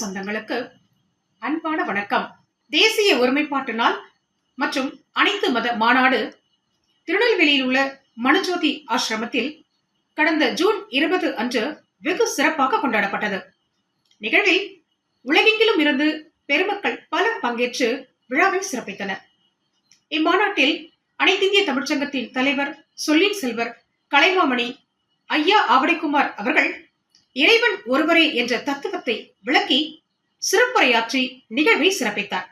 சொந்தங்களுக்கு அன்பான வணக்கம். தேசிய ஒருமைப்பாட்டு நாள் மற்றும் அனைத்து மத மாநாடு திருநெல்வேலியில் உள்ள மனுஜோதி ஆசிரமத்தில் கடந்த ஜூன் இருபது அன்று வெகு சிறப்பாக கொண்டாடப்பட்டது. நிகழ்வில் உலகெங்கிலும் இருந்து பெருமக்கள் பலர் பங்கேற்று விழாவை சிறப்பித்தனர். இம்மாநாட்டில் அனைத்திந்திய தமிழ்ச்சங்கத்தின் தலைவர் சொல்லின் செல்வர் கலைமாமணி ஐயா ஆவடைக்குமார் அவர்கள் இறைவன் ஒருவரே என்ற தத்துவத்தை விளக்கி சிறப்புரையாற்றி நிகழ்வை சிறப்பித்தார்.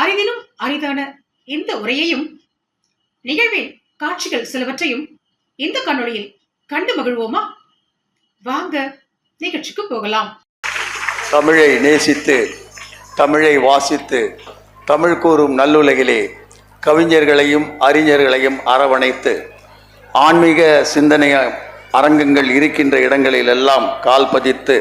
அரிதிலும் அரிதான இந்த உரையையும் நிகழ்வின் காட்சிகள் சிலவற்றையும் இந்த கண்ணொளியில் கண்டு மகிழ்வோமா? வாங்க நிகழ்ச்சிக்கு போகலாம். தமிழை நேசித்து தமிழை வாசித்து தமிழ் கூறும் நல்லுலகிலே கவிஞர்களையும் அறிஞர்களையும் அரவணைத்து ஆன்மீக சிந்தனை அரங்கங்கள் இருக்கின்ற இடங்களில் எல்லாம் கால் பதித்து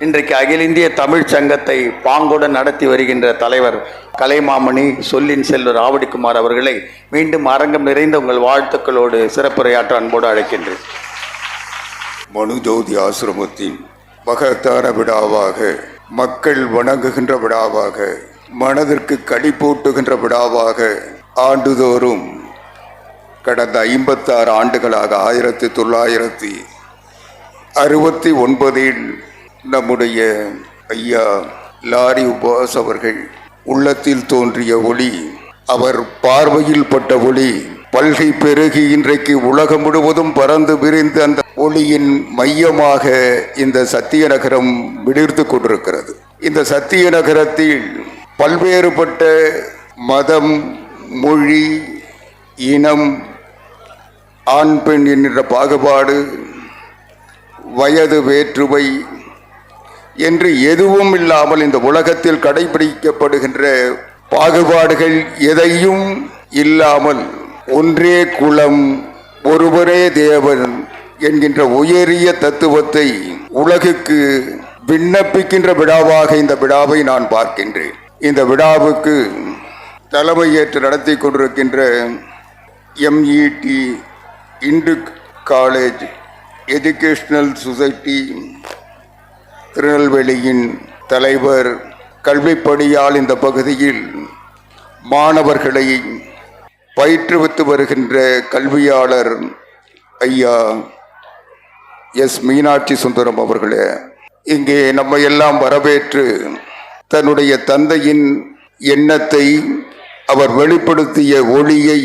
இன்றைக்கு அகில இந்திய தமிழ்ச் சங்கத்தை பாங்குடன் நடத்தி வருகின்ற தலைவர் கலைமாமணி சொல்லின் செல்வர் ஆவடிக்குமார் அவர்களை மீண்டும் அரங்கம் நிறைந்த உங்கள் வாழ்த்துக்களோடு சிறப்புரையாற்ற அன்போடு அழைக்கின்றேன். மனுஜோதி ஆசிரமத்தின் மகத்தான விழாவாக மக்கள் வணங்குகின்ற விழாவாக மனதிற்கு களிப்பூட்டுகின்ற விழாவாக ஆண்டுதோறும் கடந்த ஐம்பத்தாறு ஆண்டுகளாக ஆயிரத்தி தொள்ளாயிரத்தி அறுபத்தி ஒன்பதில் நம்முடைய ஐயா லாரி உபாஸ் அவர்கள் உள்ளத்தில் தோன்றிய ஒளி அவர் பார்வையில் பட்ட ஒளி பல்கை பெருகி இன்றைக்கு உலகம் முழுவதும் பறந்து விரிந்து அந்த ஒளியின் மையமாக இந்த சத்திய நகரம் விடிர்த்து கொண்டிருக்கிறது. இந்த சத்திய நகரத்தில் பல்வேறுபட்ட மதம் மொழி இனம் ஆண் பெண் என்கிற பாகுபாடு வயது வேற்றுமை என்று எதுவும் இல்லாமல் இந்த உலகத்தில் கடைபிடிக்கப்படுகின்ற பாகுபாடுகள் எதையும் இல்லாமல் ஒன்றே குலம் ஒருவரே தேவன் என்கின்ற உயரிய தத்துவத்தை உலகுக்கு விண்ணப்பிக்கின்ற விழாவாக இந்த விழாவை நான் பார்க்கின்றேன். இந்த விழாவுக்கு தலைமையேற்று நடத்தி கொண்டிருக்கின்ற எம்இடி இண்டு காலேஜ் எஜுகேஷ்னல் சொசைட்டி திருநெல்வேலியின் தலைவர் கல்விப்பணியால் இந்த பகுதியில் மாணவர்களை பயிற்றுவித்து வருகின்ற கல்வியாளர் ஐயா எஸ் மீனாட்சி சுந்தரம் அவர்களே இங்கே நம்ம எல்லாம் வரவேற்று தன்னுடைய தந்தையின் எண்ணத்தை அவர் வெளிப்படுத்திய ஒளியை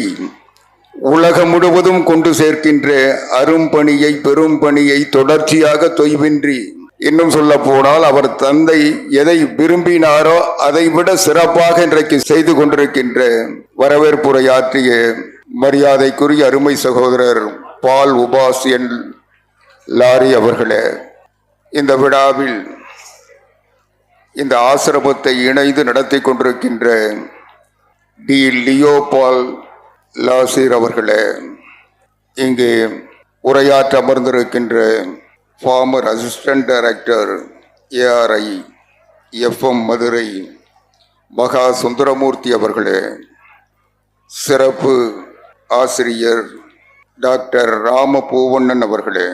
உலகம் முழுவதும் கொண்டு சேர்க்கின்ற அரும்பணியை பெரும் பணியை தொடர்ச்சியாக தொய்வின்றி இன்னும் சொல்ல போனால் அவர் தந்தை எதை விரும்பினாரோ அதை விட சிறப்பாக இன்றைக்கு செய்து கொண்டிருக்கின்ற வரவேற்புரையாற்றிய மரியாதைக்குரிய அருமை சகோதரர் பால் உபாஸ் என் லாரி அவர்களே இந்த விழாவில் இந்த ஆசிரமத்தை இணைந்து நடத்தி கொண்டிருக்கின்ற டி. லியோ பால் லாசிர் அவர்களே இங்கே உரையாற்ற அமர்ந்திருக்கின்ற former assistant director ARI FM Madurai Maha Sundaramurthy அவர்களே சிறப்பு ஆசிரியர் டாக்டர் ராம பூவண்ணன் அவர்களே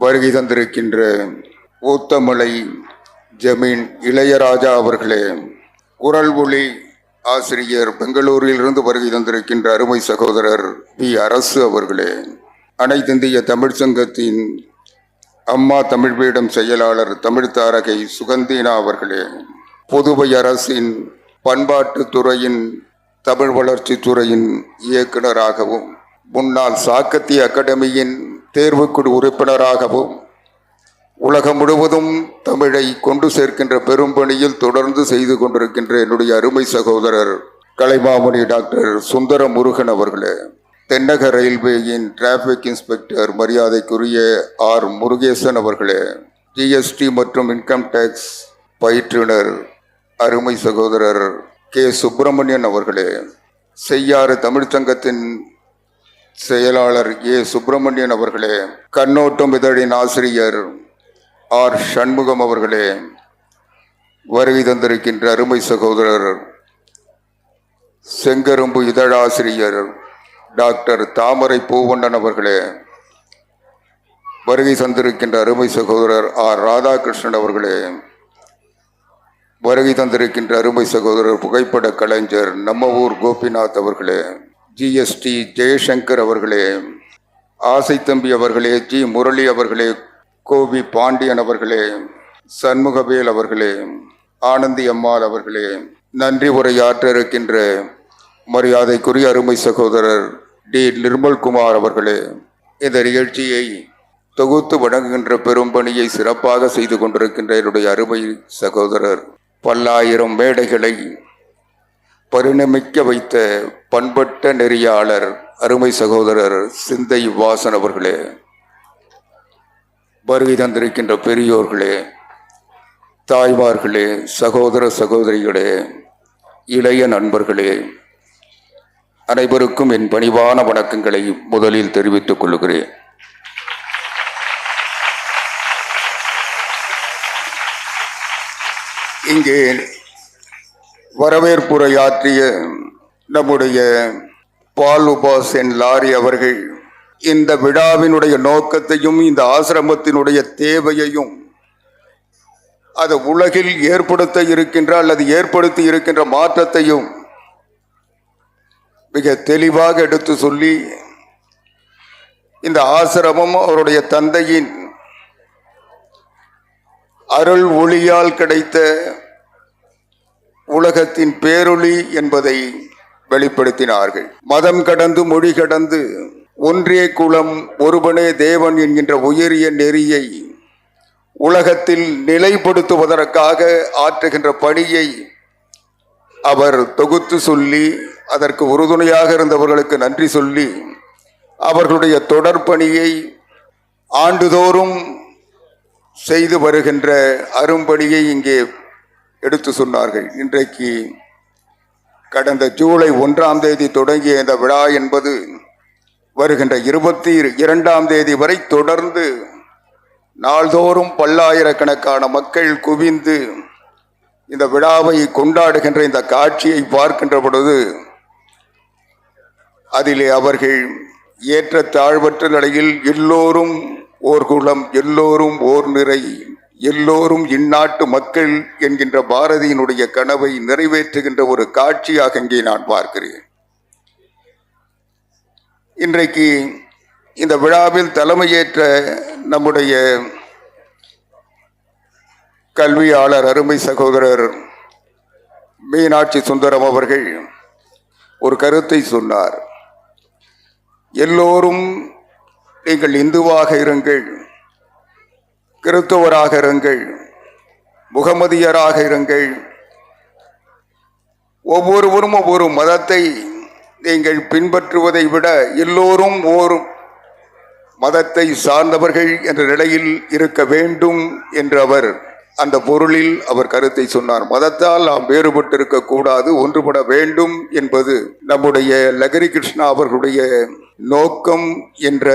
வருகை தந்திருக்கின்ற ஊத்தமலை ஜமீன் இளையராஜா அவர்களே குரல் ஒளி ஆசிரியர் பெங்களூரில் இருந்து வருகை தந்திருக்கின்ற அருமை சகோதரர் பி. அரசு அவர்களே அனைத்திந்திய தமிழ்ச் சங்கத்தின் அம்மா தமிழ் பீடம் செயலாளர் தமிழ் தாரகை சுகந்தினா அவர்களே புதுவை அரசின் பண்பாட்டு துறையின் தமிழ் வளர்ச்சித்துறையின் இயக்குனராகவும் முன்னாள் சாக்கத்தி அகாடமியின் தேர்வுக்குழு உறுப்பினராகவும் உலகம் முழுவதும் தமிழை கொண்டு சேர்க்கின்ற பெரும்பணியில் தொடர்ந்து செய்து கொண்டிருக்கின்ற என்னுடைய அருமை சகோதரர் கலைமாமணி டாக்டர் சுந்தர முருகன் அவர்களே. தென்னக ரயில்வேயின் டிராஃபிக் இன்ஸ்பெக்டர் மரியாதைக்குரிய ஆர் முருகேசன் அவர்களே ஜிஎஸ்டி மற்றும் இன்கம் டேக்ஸ் பயிற்றுனர் அருமை சகோதரர் கே. சுப்பிரமணியன் அவர்களே செய்யாறு தமிழ்ச்சங்கத்தின் செயலாளர் ஏ. சுப்பிரமணியன் அவர்களே கண்ணோட்டம் இதழின் ஆசிரியர் ஆர். சண்முகம் அவர்களே வருகை தந்திருக்கின்ற அருமை சகோதரர் செங்கரும்பு இதழாசிரியர் டாக்டர் தாமரை பூவண்ணன் அவர்களே வருகை தந்திருக்கின்ற அருமை சகோதரர் ஆர். ராதாகிருஷ்ணன் அவர்களே வருகை தந்திருக்கின்ற அருமை சகோதரர் புகைப்பட கலைஞர் நம்ம ஊர் கோபிநாத் அவர்களே ஜிஎஸ்டி ஜெயசங்கர் அவர்களே ஆசை தம்பி அவர்களே ஜி. முரளி அவர்களே கோபி பாண்டியன் அவர்களே சண்முகவேல் அவர்களே ஆனந்தி அம்மாள் அவர்களே நன்றி உரையாற்ற இருக்கின்ற மரியாதைக்குரிய அருமை சகோதரர் டி. நிர்மல்குமார் அவர்களே இந்த நிகழ்ச்சியை தொகுத்து வழங்குகின்ற பெரும் பணியை சிறப்பாக செய்து கொண்டிருக்கின்ற என்னுடைய அருமை சகோதரர் பல்லாயிரம் மேடைகளை பரிணமிக்க வைத்த பண்பட்ட நெறியாளர் அருமை சகோதரர் சிந்தை வாசன் அவர்களே வருகை தந்திருக்கின்ற பெரியோர்களே தாய்மார்களே சகோதர சகோதரிகளே இளைய நண்பர்களே அனைவருக்கும் என் பணிவான வணக்கங்களை முதலில் தெரிவித்துக் கொள்கிறேன். இங்கே வரவேற்புரையாற்றிய நம்முடைய பால் உபாசன் லாரி அவர்கள் இந்த விழாவினுடைய நோக்கத்தையும் இந்த ஆசிரமத்தினுடைய தேவையையும் அது உலகில் ஏற்படுத்த இருக்கின்ற அல்லது ஏற்படுத்தி இருக்கின்ற மாற்றத்தையும் மிக தெளிவாக எடுத்து சொல்லி இந்த ஆசிரமம் அவருடைய தந்தையின் அருள் ஒளியால் கிடைத்த உலகத்தின் பேரொளி என்பதை வெளிப்படுத்தினார்கள். மதம் கடந்து மொழி கடந்து ஒன்றே குலம் ஒருவனே தேவன் என்கின்ற உயரிய நெறியை உலகத்தில் நிலைப்படுத்துவதற்காக ஆற்றுகின்ற பணியை அவர் தொகுத்து சொல்லி அதற்கு உறுதுணையாக இருந்தவர்களுக்கு நன்றி சொல்லி அவர்களுடைய தொடர்பணியை ஆண்டுதோறும் செய்து வருகின்ற அரும்பணியை இங்கே எடுத்து சொன்னார்கள். இன்றைக்கு கடந்த ஜூலை ஒன்றாம் தேதி தொடங்கிய இந்த விழா என்பது வருகின்ற இருபத்தி இரண்டாம் தேதி வரை தொடர்ந்து நாள்தோறும் பல்லாயிரக்கணக்கான மக்கள் குவிந்து இந்த விழாவை கொண்டாடுகின்ற இந்த காட்சியை பார்க்கின்ற பொழுது அதிலே அவர்கள் ஏற்ற தாழ்வற்ற நிலையில் எல்லோரும் ஓர் குலம் எல்லோரும் ஓர் நிறை எல்லோரும் இந்நாட்டு மக்கள் என்கின்ற பாரதியினுடைய கனவை நிறைவேற்றுகின்ற ஒரு காட்சியாக இங்கே நான் பார்க்கிறேன். இன்றைக்கு இந்த விழாவில் தலைமையேற்ற நம்முடைய கல்வியாளர் அருமை சகோதரர் மீனாட்சி சுந்தரம் அவர்கள் ஒரு கருத்தை சொன்னார். எல்லோரும் நீங்கள் இந்துவாக இருங்கள் கிறிஸ்தவராக இருங்கள் முகமதியராக இருங்கள். ஒவ்வொருவரும் ஒவ்வொரு மதத்தை நீங்கள் பின்பற்றுவதை விட எல்லோரும் ஓர் மதத்தை சார்ந்தவர்கள் என்ற நிலையில் இருக்க வேண்டும் என்று அவர் அந்த பொருளில் அவர் கருத்தை சொன்னார். மதத்தால் நாம் வேறுபட்டிருக்க கூடாது ஒன்றுபட வேண்டும் என்பது நம்முடைய லகரி கிருஷ்ணா அவர்களுடைய நோக்கம் என்ற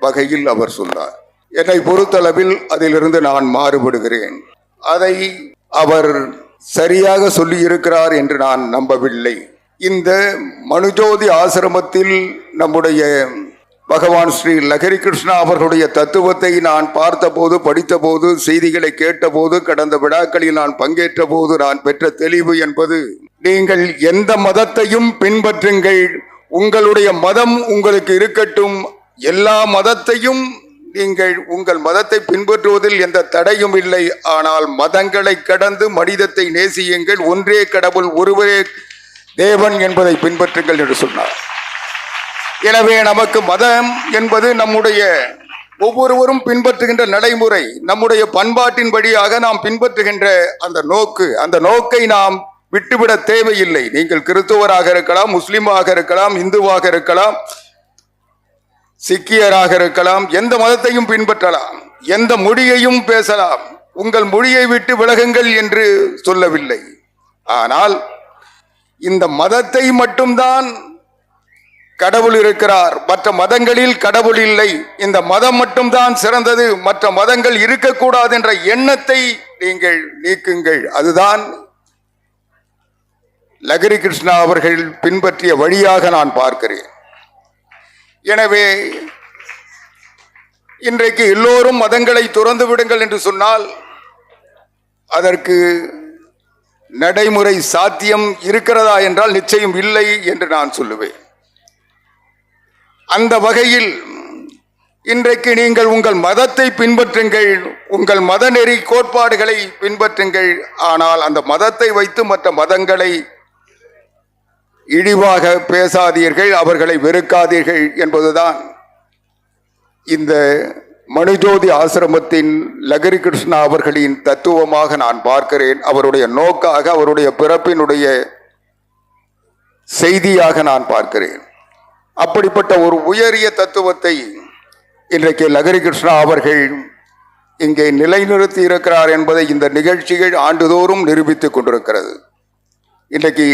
வகையில் அவர் சொன்னார். என்னை பொறுத்தளவில் அதிலிருந்து நான் மாறுபடுகிறேன். அதை அவர் சரியாக சொல்லி இருக்கிறார் என்று நான் நம்பவில்லை. இந்த மனுஜோதி ஆசிரமத்தில் நம்முடைய பகவான் ஸ்ரீ லகரி கிருஷ்ணா அவர்களுடைய தத்துவத்தை நான் பார்த்தபோது படித்தபோது செய்திகளை கேட்டபோது கடந்த விழாக்களில் நான் பங்கேற்ற போது நான் பெற்ற தெளிவு என்பது நீங்கள் எந்த மதத்தையும் பின்பற்றுங்கள் உங்களுடைய மதம் உங்களுக்கு இருக்கட்டும். எல்லா மதத்தையும் நீங்கள் உங்கள் மதத்தை பின்பற்றுவதில் எந்த தடையும் இல்லை. ஆனால் மதங்களை கடந்து மனிதத்தை நேசியுங்கள். ஒன்றே கடவுள் ஒருவரே தேவன் என்பதை பின்பற்றுங்கள் என்று சொன்னார். எனவே நமக்கு மதம் என்பது நம்முடைய ஒவ்வொருவரும் பின்பற்றுகின்ற நடைமுறை. நம்முடைய பண்பாட்டின் வழியாக நாம் பின்பற்றுகின்ற அந்த நோக்கு. அந்த நோக்கை நாம் விட்டுவிட தேவையில்லை. நீங்கள் கிறிஸ்துவராக இருக்கலாம் முஸ்லீமாக இருக்கலாம் இந்துவாக இருக்கலாம் சிக்கியராக இருக்கலாம் எந்த மதத்தையும் பின்பற்றலாம் எந்த மொழியையும் பேசலாம். உங்கள் மொழியை விட்டு விலகுங்கள் என்று சொல்லவில்லை. ஆனால் இந்த மதத்தை மட்டும்தான் கடவுள் இருக்கிறார். மற்ற மதங்களில் கடவுள் இல்லை. இந்த மதம் மட்டும்தான் சிறந்தது. மற்ற மதங்கள் இருக்கக்கூடாது என்ற எண்ணத்தை நீங்கள் நீக்குங்கள். அதுதான் லகரி கிருஷ்ணா அவர்கள் பின்பற்றிய வழியாக நான் பார்க்கிறேன். எனவே இன்றைக்கு எல்லோரும் மதங்களை துறந்து விடுங்கள் என்று சொன்னால் அதற்கு நடைமுறை சாத்தியம் இருக்கிறதா என்றால் நிச்சயம் இல்லை என்று நான் சொல்லுவேன். அந்த வகையில் இன்றைக்கு நீங்கள் உங்கள் மதத்தை பின்பற்றுங்கள் உங்கள் மத நெறி கோட்பாடுகளை பின்பற்றுங்கள். ஆனால் அந்த மதத்தை வைத்து மற்ற மதங்களை இழிவாக பேசாதீர்கள் அவர்களை வெறுக்காதீர்கள் என்பதுதான் இந்த மனுஜோதி ஆசிரமத்தின் லகரி கிருஷ்ணா அவர்களின் தத்துவமாக நான் பார்க்கிறேன். அவருடைய நோக்காக அவருடைய பிறப்பினுடைய செய்தியாக நான் பார்க்கிறேன். அப்படிப்பட்ட ஒரு உயரிய தத்துவத்தை இன்றைக்கு லகரி கிருஷ்ணா அவர்கள் இங்கே நிலைநிறுத்தி இருக்கிறார் என்பதை இந்த நிகழ்ச்சிகள் ஆண்டுதோறும் நிரூபித்துக் கொண்டிருக்கிறது. இன்றைக்கு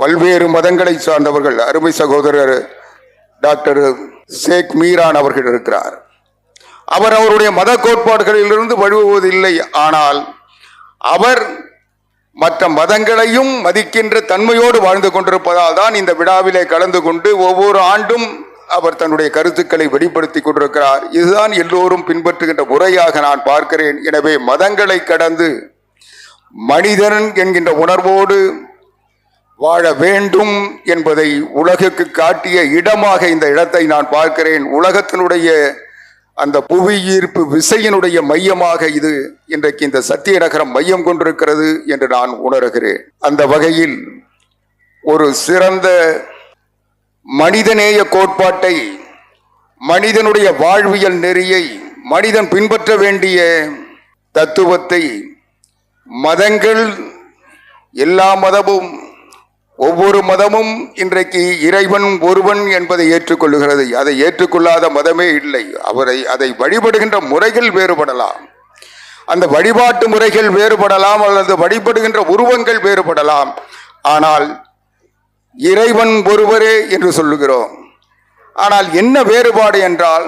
பல்வேறு மதங்களை சார்ந்தவர்கள் அருமை சகோதரர் டாக்டர் ஷேக் மீரான் அவர்கள் இருக்கிறார். அவர் அவருடைய மத கோட்பாடுகளிலிருந்து வழுவுவதில்லை ஆனால் அவர் மற்ற மதங்களையும் மதிக்கின்ற தன்மையோடு வாழ்ந்து கொண்டிருப்பதால் தான் இந்த விழாவிலே கலந்து கொண்டு ஒவ்வொரு ஆண்டும் அவர் தன்னுடைய கருத்துக்களை வெளிப்படுத்தி கொண்டிருக்கிறார். இதுதான் எல்லோரும் பின்பற்றுகின்ற முறையாக நான் பார்க்கிறேன். எனவே மதங்களை கடந்து மனிதன் என்கின்ற உணர்வோடு வாழ வேண்டும் என்பதை உலகுக்கு காட்டிய இடமாக இந்த இடத்தை நான் பார்க்கிறேன். உலகத்தினுடைய அந்த புவி ஈர்ப்பு விசையினுடைய மையமாக இது இன்றைக்கு இந்த சத்திய நகரம் மையம் கொண்டிருக்கிறது என்று நான் உணர்கிறேன். அந்த வகையில் ஒரு சிறந்த மனிதநேய கோட்பாட்டை மனிதனுடைய வாழ்வியல் நெறியை மனிதன் பின்பற்ற வேண்டிய தத்துவத்தை மதங்கள் எல்லா மதமும் ஒவ்வொரு மதமும் இன்றைக்கு இறைவன் ஒருவன் என்பதை ஏற்றுக்கொள்ளுகிறது. அதை ஏற்றுக்கொள்ளாத மதமே இல்லை. அவரை அதை வழிபடுகின்ற முறைகள் வேறுபடலாம். அந்த வழிபாட்டு முறைகள் வேறுபடலாம் அல்லது வழிபடுகின்ற உருவங்கள் வேறுபடலாம். ஆனால் இறைவன் ஒருவரே என்று சொல்லுகிறோம். ஆனால் என்ன வேறுபாடு என்றால்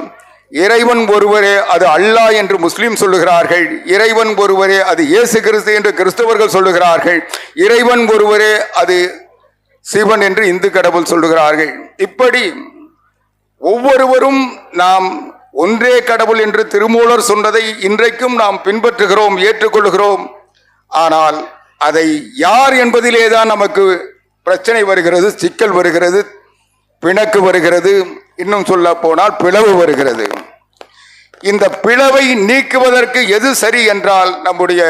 இறைவன் ஒருவரே அது அல்லாஹ் என்று முஸ்லீம் சொல்லுகிறார்கள். இறைவன் ஒருவரே அது இயேசு கிறிஸ்து என்று கிறிஸ்தவர்கள் சொல்லுகிறார்கள். இறைவன் ஒருவரே அது சிவன் என்று இந்து கடவுள் சொல்லுகிறார்கள். இப்படி ஒவ்வொருவரும் நாம் ஒன்றே கடவுள் என்று திருமூலர் சொன்னதை இன்றைக்கும் நாம் பின்பற்றுகிறோம் ஏற்றுக்கொள்கிறோம் ஆனால் அதை யார் என்பதிலே தான் நமக்கு பிரச்சனை வருகிறது சிக்கல் வருகிறது பிணக்கு வருகிறது இன்னும் சொல்ல போனால் பிளவு வருகிறது. இந்த பிளவை நீக்குவதற்கு எது சரி என்றால் நம்முடைய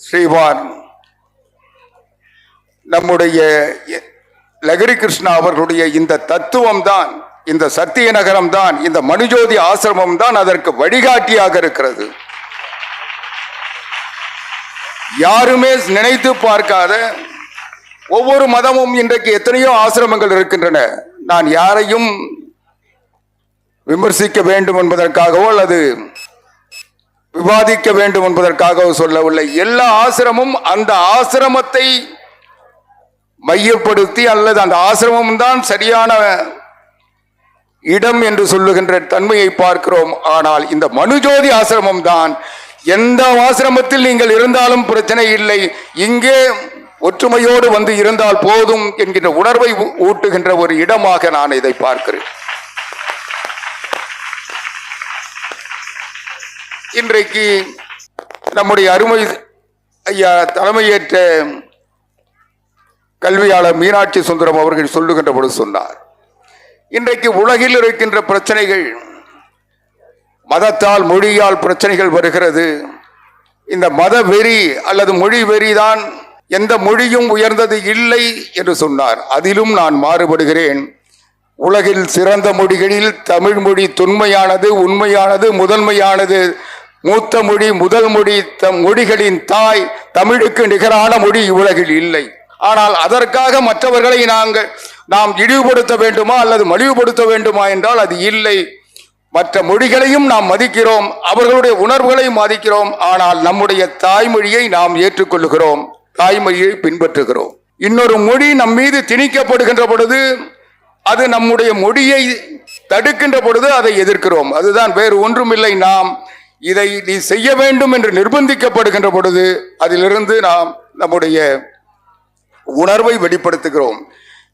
ஸ்ரீவான் நம்முடைய லகரி கிருஷ்ணா அவர்களுடைய இந்த தத்துவம் தான் இந்த சத்திய நகரம் தான் இந்த மனுஜோதி ஆசிரமம் தான் அதற்கு வழிகாட்டியாக இருக்கிறது. யாருமே நினைத்து பார்க்காத ஒவ்வொரு மதமும் இன்றைக்கு எத்தனையோ ஆசிரமங்கள் இருக்கின்றன. நான் யாரையும் விமர்சிக்க வேண்டும் என்பதற்காகவோ அல்லது விவாதிக்க வேண்டும் என்பதற்காகவோ சொல்லவில்லை. எல்லா ஆசிரமும் அந்த ஆசிரமத்தை மையப்படுத்தி அல்லது அந்த ஆசிரமம் தான் சரியான இடம் என்று சொல்லுகின்ற தன்மையை பார்க்கிறோம். ஆனால் இந்த மனுஜோதி ஆசிரமம் தான். எந்த ஆசிரமத்தில் நீங்கள் இருந்தாலும் பிரச்சனை இல்லை. இங்கே ஒற்றுமையோடு வந்து இருந்தால் போதும் என்கின்ற உணர்வை ஊட்டுகின்ற ஒரு இடமாக நான் இதை பார்க்கிறேன். இன்றைக்கு நம்முடைய அருமை ஐயா தலைமையேற்ற கல்வியாளர் மீனாட்சி சுந்தரம் அவர்கள் சொல்லுகின்ற பொழுது சொன்னார் இன்றைக்கு உலகில் இருக்கின்ற பிரச்சனைகள் மதத்தால் மொழியால் பிரச்சனைகள் வருகிறது. இந்த மத வெறி அல்லது மொழி வெறிதான் எந்த மொழியும் உயர்ந்தது இல்லை என்று சொன்னார். அதிலும் நான் மாறுபடுகிறேன். உலகில் சிறந்த மொழிகளில் தமிழ் மொழி தொன்மையானது உண்மையானது முதன்மையானது. மூத்த மொழி முதல் மொழி தம் மொழிகளின் தாய் தமிழுக்கு நிகரான மொழி உலகில் இல்லை. ஆனால் அதற்காக மற்றவர்களை நாங்கள் நாம் இழிவுபடுத்த வேண்டுமா அல்லது மலிவுபடுத்த வேண்டுமா என்றால் அது இல்லை. மற்ற மொழிகளையும் நாம் மதிக்கிறோம் அவர்களுடைய உணர்வுகளையும் மதிக்கிறோம் ஆனால் நம்முடைய தாய்மொழியை நாம் ஏற்றுக்கொள்ளுகிறோம் தாய்மொழியை பின்பற்றுகிறோம். இன்னொரு மொழி நம் மீது திணிக்கப்படுகின்ற பொழுது அது நம்முடைய மொழியை தடுக்கின்ற பொழுது அதை எதிர்க்கிறோம். அதுதான் வேறு ஒன்றுமில்லை. நாம் இதை நீ செய்ய வேண்டும் என்று நிர்பந்திக்கப்படுகின்ற பொழுது அதிலிருந்து நாம் நம்முடைய உணர்வை வெளிப்படுத்துகிறோம்.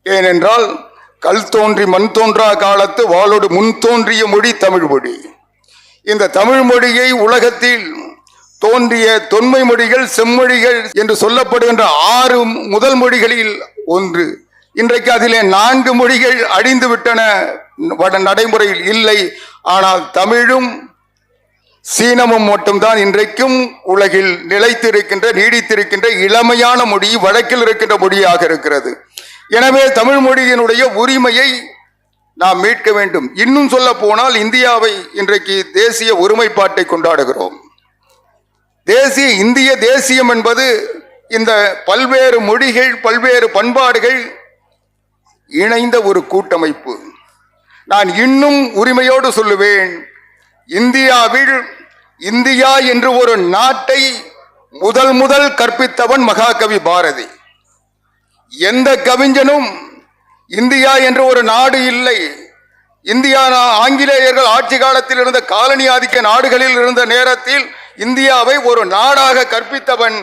ஏனென்றால் கல் தோன்றி மண் தோன்றா காலத்து வாளோடு முன் தோன்றிய மொழி தமிழ் மொழி. இந்த தமிழ் மொழியை உலகத்தில் தோன்றிய தொன்மை மொழிகள் செம்மொழிகள் என்று சொல்லப்படுகின்ற ஆறு முதல் மொழிகளில் ஒன்று. இன்றைக்கு அதிலே நான்கு மொழிகள் அழிந்துவிட்டன வட நடைமுறையில் இல்லை. ஆனால் தமிழும் சீனமும் மட்டும்தான் இன்றைக்கும் உலகில் நிலைத்திருக்கின்ற நீடித்திருக்கின்ற இளமையான மொழி வழக்கில் இருக்கின்ற மொழியாக இருக்கிறது. எனவே தமிழ் மொழியினுடைய உரிமையை நாம் மீட்க வேண்டும். இன்னும் சொல்ல போனால் இந்தியாவை இன்றைக்கு தேசிய ஒருமைப்பாட்டை கொண்டாடுகிறோம். தேசிய இந்திய தேசியம் என்பது இந்த பல்வேறு மொழிகள் பல்வேறு பண்பாடுகள் இணைந்த ஒரு கூட்டமைப்பு. நான் இன்னும் உரிமையோடு சொல்லுவேன் இந்தியாவில் இந்தியா என்று ஒரு நாட்டை முதல் முதல் கற்பித்தவன் மகாகவி பாரதி. எந்த கவிஞனும் இந்தியா என்று ஒரு நாடு இல்லை. இந்தியா ஆங்கிலேயர்கள் ஆட்சி காலத்தில் இருந்த காலனி ஆதிக்க நாடுகளில் இருந்த நேரத்தில் இந்தியாவை ஒரு நாடாக கற்பித்தவன்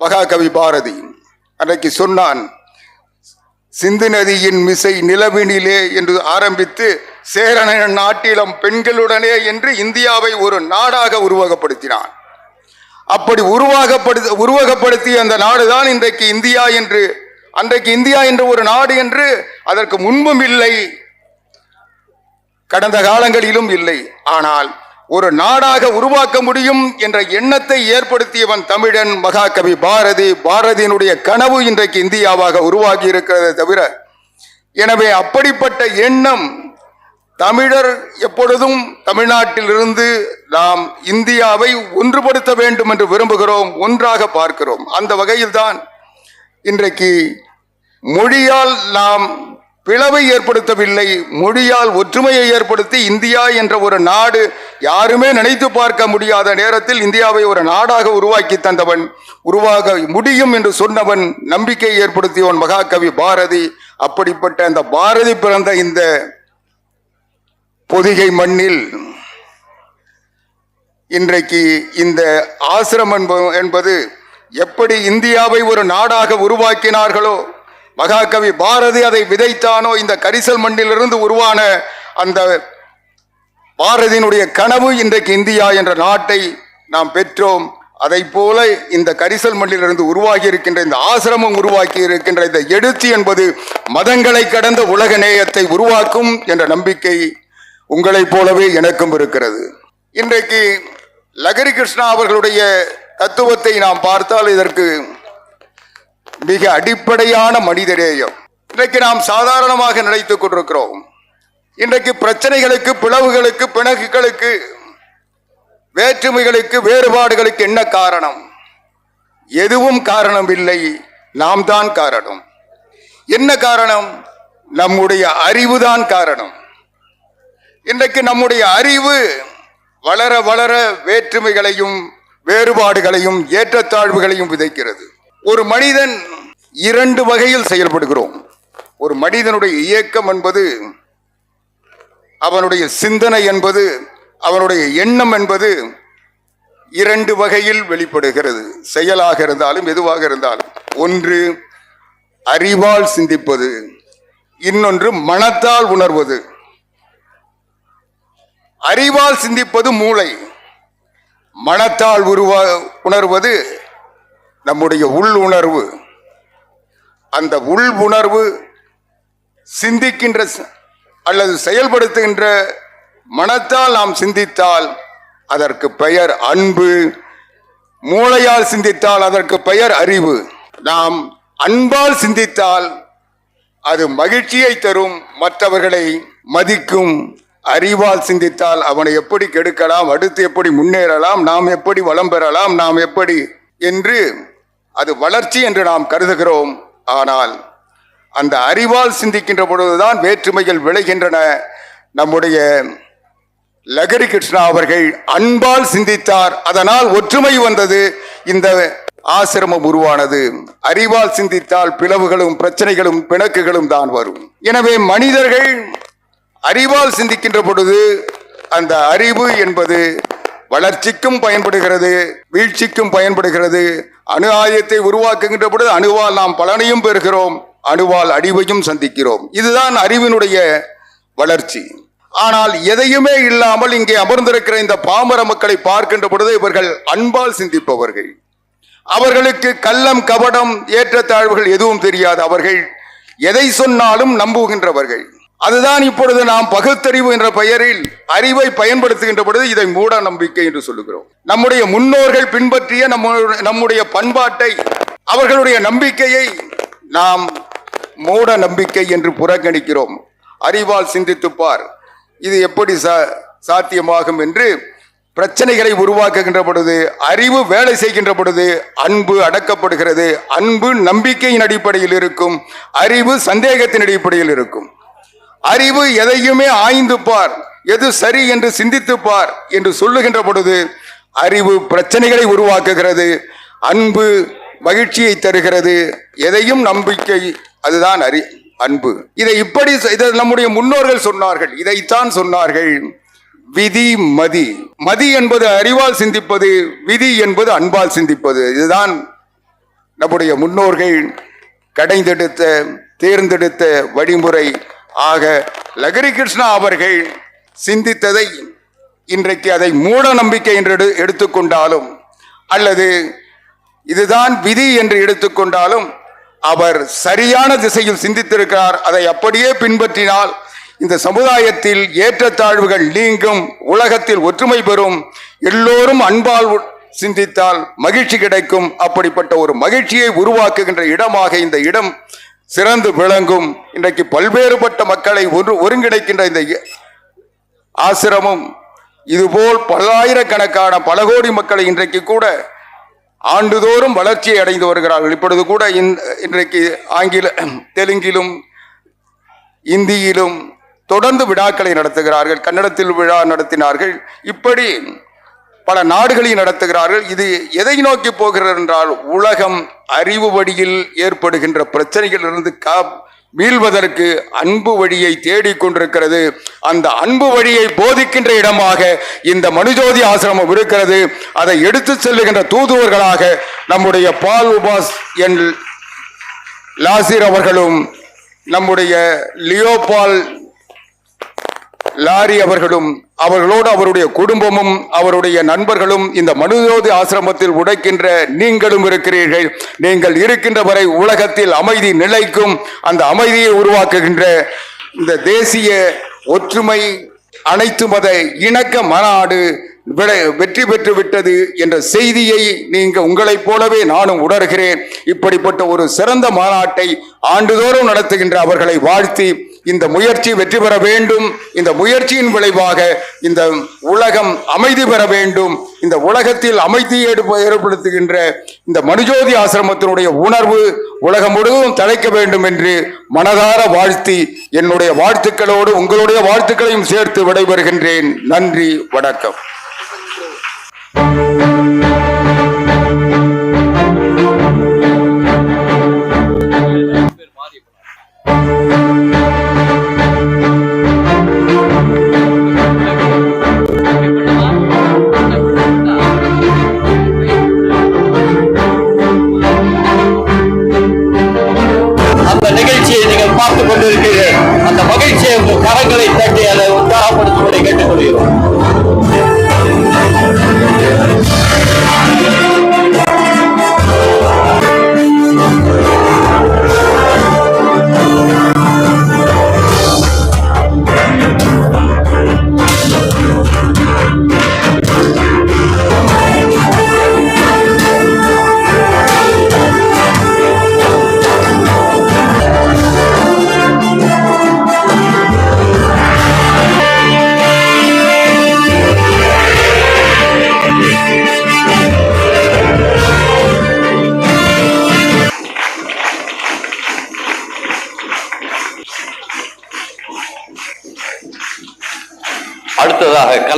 மகாகவி பாரதி. அன்றைக்கு சொன்னான் சிந்து நதியின் மிசை நிலவினிலே என்று ஆரம்பித்து சேரனின் நாட்டிலும் பெண்களுடனே என்று இந்தியாவை ஒரு நாடாக உருவகப்படுத்தினான். அப்படி உருவாகப்படுத்த உருவகப்படுத்திய அந்த நாடுதான் இன்றைக்கு இந்தியா என்று அன்றைக்கு இந்தியா என்று ஒரு நாடு என்று அதற்கு முன்பும் இல்லை. கடந்த காலங்களிலும் இல்லை. ஆனால் ஒரு நாடாக உருவாக்க முடியும் என்ற எண்ணத்தை ஏற்படுத்தியவன் தமிழன் மகாகவி பாரதி. பாரதியினுடைய கனவு இன்றைக்கு இந்தியாவாக உருவாகி இருக்கிறதே தவிர எனவே அப்படிப்பட்ட எண்ணம் தமிழர் எப்பொழுதும் தமிழ்நாட்டிலிருந்து நாம் இந்தியாவை ஒன்றுபடுத்த வேண்டும் என்று விரும்புகிறோம் ஒன்றாக பார்க்கிறோம். அந்த வகையில்தான் இன்றைக்கு மொழியால் நாம் பிளவை ஏற்படுத்தவில்லை மொழியால் ஒற்றுமையை ஏற்படுத்தி இந்தியா என்ற ஒரு நாடு யாருமே நினைத்து பார்க்க முடியாத நேரத்தில் இந்தியாவை ஒரு நாடாக உருவாக்கி தந்தவன் உருவாக முடியும் என்று சொன்னவன் நம்பிக்கை ஏற்படுத்தியவன் மகாகவி பாரதி. அப்படிப்பட்ட அந்த பாரதி பிறந்த இந்த பொதிகை மண்ணில் இன்றைக்கு இந்த ஆசிரமம் என்பது எப்படி இந்தியாவை ஒரு நாடாக உருவாக்கினார்களோ மகாகவி பாரதி அதை விதைத்தானோ இந்த கரிசல் மண்ணிலிருந்து உருவான அந்த பாரதியினுடைய கனவு இன்றைக்கு இந்தியா என்ற நாட்டை நாம் பெற்றோம். அதை போல இந்த கரிசல் மண்ணிலிருந்து உருவாகி இருக்கின்ற இந்த ஆசிரமம் உருவாக்கி இருக்கின்ற இந்த எழுச்சி என்பது மதங்களை கடந்த உலக நேயத்தை உருவாக்கும் என்ற நம்பிக்கை உங்களைப் போலவே எனக்கும் இருக்கிறது. இன்றைக்கு லகரி கிருஷ்ணா அவர்களுடைய தத்துவத்தை நாம் பார்த்தால் இதற்கு மிக அடிப்படையான மனிதநேயம். இன்றைக்கு நாம் சாதாரணமாக நினைத்துக் கொண்டிருக்கிறோம். இன்றைக்கு பிரச்சனைகளுக்கு பிளவுகளுக்கு பிணக்குகளுக்கு வேற்றுமைகளுக்கு வேறுபாடுகளுக்கு என்ன காரணம்? எதுவும் காரணம் இல்லை நாம் தான் காரணம். என்ன காரணம்? நம்முடைய அறிவுதான் காரணம். இன்றைக்கு நம்முடைய அறிவு வளர வளர வேற்றுமைகளையும் வேறுபாடுகளையும் ஏற்றத்தாழ்வுகளையும் விதைக்கிறது. ஒரு மனிதன் இரண்டு வகையில் செயல்படுகிறோம். ஒரு மனிதனுடைய இயக்கம் என்பது அவனுடைய சிந்தனை என்பது அவனுடைய எண்ணம் என்பது இரண்டு வகையில் வெளிப்படுகிறது. செயலாக இருந்தாலும் எதுவாக இருந்தாலும். ஒன்று அறிவால் சிந்திப்பது. இன்னொன்று மனத்தால் உணர்வது. அறிவால் சிந்திப்பது மூளை. மனத்தால் உருவா உணர்வது நம்முடைய உள் உணர்வு. அந்த உள் உணர்வு சிந்திக்கின்ற அல்லது செயல்படுத்துகின்ற மனத்தால் நாம் சிந்தித்தால் அதற்கு பெயர் அன்பு. மூளையால் சிந்தித்தால் அதற்கு பெயர் அறிவு. நாம் அன்பால் சிந்தித்தால் அது மகிழ்ச்சியை தரும் மற்றவர்களை மதிக்கும். அறிவால் சிந்தித்தால் அவனை எப்படி கெடுக்கலாம் அடுத்து எப்படி முன்னேறலாம் நாம் எப்படி வளம் பெறலாம் நாம் எப்படி என்று அது வளர்ச்சி என்று நாம் கருதுகிறோம். ஆனால் அந்த அறிவால் சிந்திக்கின்ற பொழுதுதான் வேற்றுமைகள் விளைகின்றன. நம்முடைய லகரி கிருஷ்ணா அவர்கள் அன்பால் சிந்தித்தார். அதனால் ஒற்றுமை வந்தது. இந்த ஆசிரமம் உருவானது. அறிவால் சிந்தித்தால் பிளவுகளும் பிரச்சனைகளும் பிணக்குகளும் தான் வரும். எனவே மனிதர்கள் அறிவால் சிந்திக்கின்ற பொழுது அந்த அறிவு என்பது வளர்ச்சிக்கும் பயன்படுகிறது வீழ்ச்சிக்கும் பயன்படுகிறது. அணு ஆயத்தை உருவாக்குகின்ற பொழுது அணுவால் நாம் பலனையும் பெறுகிறோம் அணுவால் அறிவையும் சந்திக்கிறோம். இதுதான் அறிவினுடைய வளர்ச்சி. ஆனால் எதையுமே இல்லாமல் இங்கே அமர்ந்திருக்கிற இந்த பாமர மக்களை பார்க்கின்ற பொழுது இவர்கள் அன்பால் சிந்திப்பவர்கள். அவர்களுக்கு கள்ளம் கபடம் ஏற்றத்தாழ்வுகள் எதுவும் தெரியாது. அவர்கள் எதை சொன்னாலும் நம்புகின்றவர்கள். அதுதான் இப்பொழுது நாம் பகுத்தறிவு என்ற பெயரில் அறிவை பயன்படுத்துகின்ற பொழுது இதை மூட நம்பிக்கை என்று சொல்லுகிறோம். நம்முடைய முன்னோர்கள் பின்பற்றிய நம்ம நம்முடைய பண்பாட்டை அவர்களுடைய நம்பிக்கையை நாம் மூட நம்பிக்கை என்று புறக்கணிக்கிறோம். அறிவால் சிந்தித்துப்பார். இது எப்படி சா சாத்தியமாகும் என்று பிரச்சனைகளை உருவாக்குகின்ற பொழுது அறிவு வேலை செய்கின்ற பொழுது அன்பு அடக்கப்படுகிறது. அன்பு நம்பிக்கையின் அடிப்படையில் இருக்கும் அறிவு சந்தேகத்தின் அடிப்படையில் இருக்கும். அறிவு எதையுமே ஆய்ந்து பார். எது சரி என்று சிந்தித்து பார் என்று சொல்லுகின்ற பொழுது அறிவு பிரச்சனைகளை உருவாக்குகிறது. அன்பு மகிழ்ச்சியை தருகிறது. எதையும் நம்பிக்கை அதுதான் அறி அன்பு. இதை இப்படி இதை நம்முடைய முன்னோர்கள் சொன்னார்கள். இதைத்தான் சொன்னார்கள். விதி மதி. மதி என்பது அறிவால் சிந்திப்பது விதி என்பது அன்பால் சிந்திப்பது. இதுதான் நம்முடைய முன்னோர்கள் கடைந்தெடுத்த தேர்ந்தெடுத்த வழிமுறை. ஆக லகரி கிருஷ்ணா அவர்கள் சிந்தித்ததை இன்றைக்கு அதை மூட நம்பிக்கை என்று எடு- எடுத்துக்கொண்டாலும் அல்லது இதுதான் விதி என்று எடுத்துக்கொண்டாலும் அவர் சரியான திசையில் சிந்தித்திருக்கிறார். அதை அப்படியே பின்பற்றினால் இந்த சமுதாயத்தில் ஏற்றத்தாழ்வுகள் நீங்கும் உலகத்தில் ஒற்றுமை பெறும் எல்லோரும் அன்பால் சிந்தித்தால் மகிழ்ச்சி கிடைக்கும். அப்படிப்பட்ட ஒரு மகிழ்ச்சியை உருவாக்குகின்ற இடமாக இந்த இடம் சிறந்து விளங்கும் இன்றைக்கு பல்வேறுபட்ட மக்களை ஒரு ஒருங்கிணைக்கின்ற இந்த இ- ஆசிரமம். இதுபோல் பல்லாயிரக்கணக்கான பல கோடி மக்களை இன்றைக்கு கூட ஆண்டுதோறும் வளர்ச்சியை அடைந்து வருகிறார்கள். இப்பொழுது கூட இன்றைக்கு ஆங்கில தெலுங்கிலும் இந்தியிலும் தொடர்ந்து விழாக்களை நடத்துகிறார்கள். கன்னடத்தில் விழா நடத்தினார்கள். இப்படி பல நாடுகளில் நடத்துகிறார்கள். இது எதை நோக்கி போகிறது என்றால் உலகம் அறிவு வழியில் ஏற்படுகின்ற பிரச்சனைகளிலிருந்து கா மீள்வதற்கு அன்பு வழியை தேடிக் கொண்டிருக்கிறது. அந்த அன்பு வழியை போதிக்கின்ற இடமாக இந்த மனுஜோதி ஆசிரமம் இருக்கிறது. அதை எடுத்து செல்லுகின்ற தூதுவர்களாக நம்முடைய பால் உபாஸ் என் லாசிர் அவர்களும் நம்முடைய லியோபால் லாரி அவர்களும் அவர்களோடு அவருடைய குடும்பமும் அவருடைய நண்பர்களும் இந்த மனுஜோதி ஆசிரமத்தில் உடைக்கின்ற நீங்களும் இருக்கிறீர்கள். நீங்கள் இருக்கின்ற வரை உலகத்தில் அமைதி நிலைக்கும் அந்த அமைதியை உருவாக்குகின்ற இந்த தேசிய ஒற்றுமை அனைத்து மத இணக்க மாநாடு விட- வெற்றி பெற்று விட்டது என்ற செய்தியை நீங்க உங்களைப் போலவே நானும் உணர்கிறேன். இப்படிப்பட்ட ஒரு சிறந்த மாநாட்டை ஆண்டுதோறும் நடத்துகின்ற அவர்களை வாழ்த்தி இந்த முயற்சி வெற்றி பெற வேண்டும். இந்த முயற்சியின் விளைவாக இந்த உலகம் அமைதி பெற வேண்டும். இந்த உலகத்தில் அமைதியை ஏற்படுத்துகின்ற இந்த மனுஜோதி ஆசிரமத்தினுடைய உணர்வு உலகம் முழுவதும் தழைக்க வேண்டும் என்று மனதார வாழ்த்தி என்னுடைய வாழ்த்துக்களோடு உங்களுடைய வாழ்த்துக்களையும் சேர்த்து விடைபெறுகின்றேன். நன்றி வணக்கம்.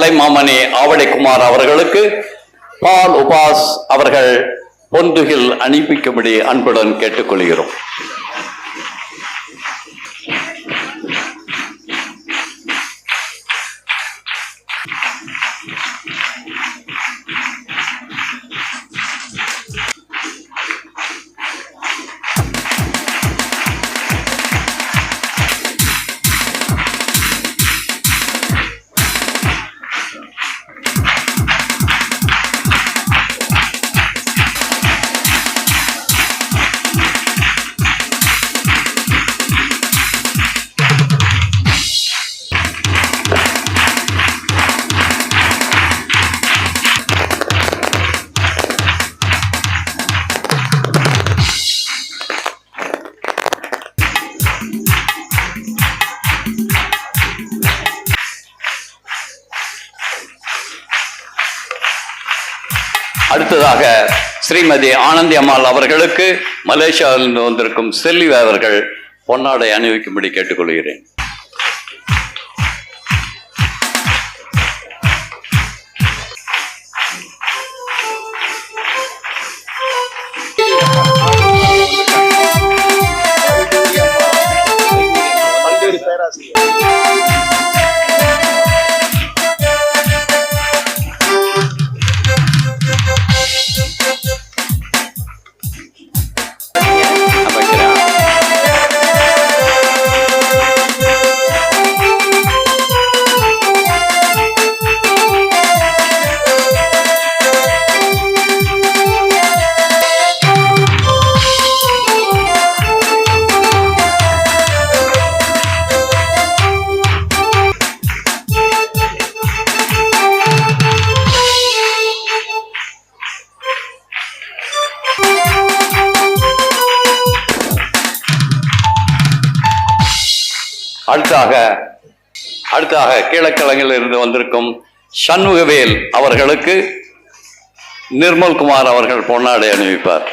கலைமாமணி ஆவடைக்குமார் அவர்களுக்கு பால் உபாஸ் அவர்கள் பொந்துகில் அனுப்பிக்கும்படி அன்புடன் கேட்டுக்கொள்கிறோம். அடுத்ததாக ஸ்ரீமதி ஆனந்தி அம்மாள் அவர்களுக்கு மலேசியாவிலிருந்து வந்திருக்கும் செல்வி அவர்கள் பொன்னாடை அணிவிக்கும்படி கேட்டுக்கொள்கிறேன். அடுத்தாக கீழக்கிழங்கில் இருந்து வந்திருக்கும் சண்முகவேல் அவர்களுக்கு நிர்மல்குமார் அவர்கள் பொன்னாடை அணிவிப்பார்.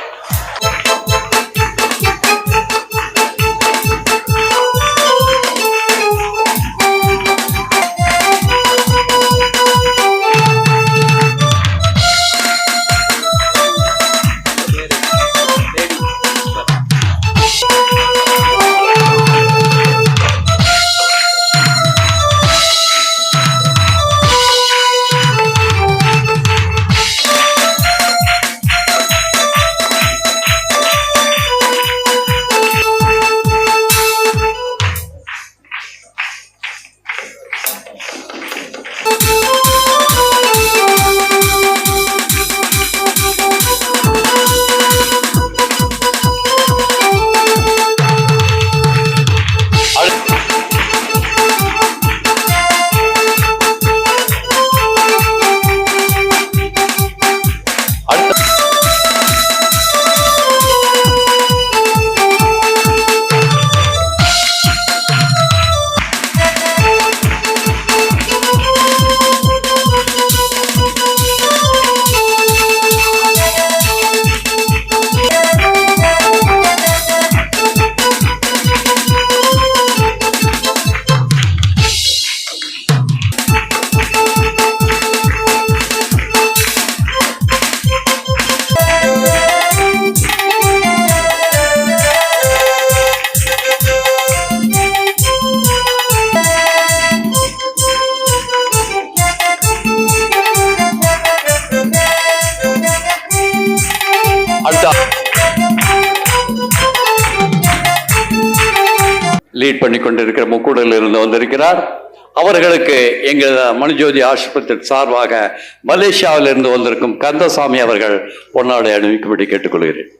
இருக்கிறார் அவர்களுக்கு எங்கள் மனுஜோதி ஆஸ்பத்திரி சார்பாக மலேசியாவில் இருந்து வந்திருக்கும் கந்தசாமி அவர்கள் பொன்னாடை அணிவிக்கும்படி கேட்டுக்கொள்கிறேன்.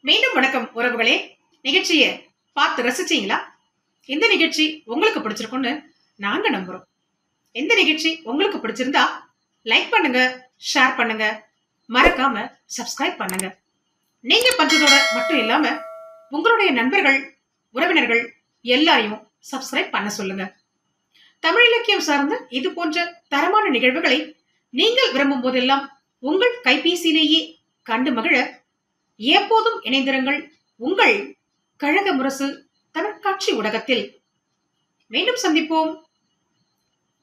மீண்டும் வணக்கம் உறவுகளே. நிகழ்ச்சியை பார்த்து ரசிச்சீங்களா? இந்த நிகழ்ச்சி உங்களுக்கு பிடிச்சிருக்கும்னு நாங்க நம்புறோம். இந்த நிகழ்ச்சி உங்களுக்கு பிடிச்சிருந்தா லைக் பண்ணுங்க ஷேர் பண்ணுங்க மறக்காம சப்ஸ்கிரைப் பண்ணுங்க. நீங்க பண்றதோட மட்டும் இல்லாம உங்களுடைய நண்பர்கள் உறவினர்கள் எல்லாரையும் சப்ஸ்கிரைப் பண்ண சொல்லுங்க. தமிழ் இலக்கியம் சார்ந்த இது போன்ற தரமான நிகழ்வுகளை நீங்கள் விரும்பும் போதெல்லாம் உங்கள் கைபேசியிலேயே கண்டு மகிழ எப்போதும் இணைந்திருங்கள். உங்கள் கழக முரசு தமிழ்காட்சி ஊடகத்தில் மீண்டும் சந்திப்போம்.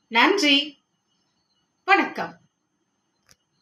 நன்றி. வணக்கம்.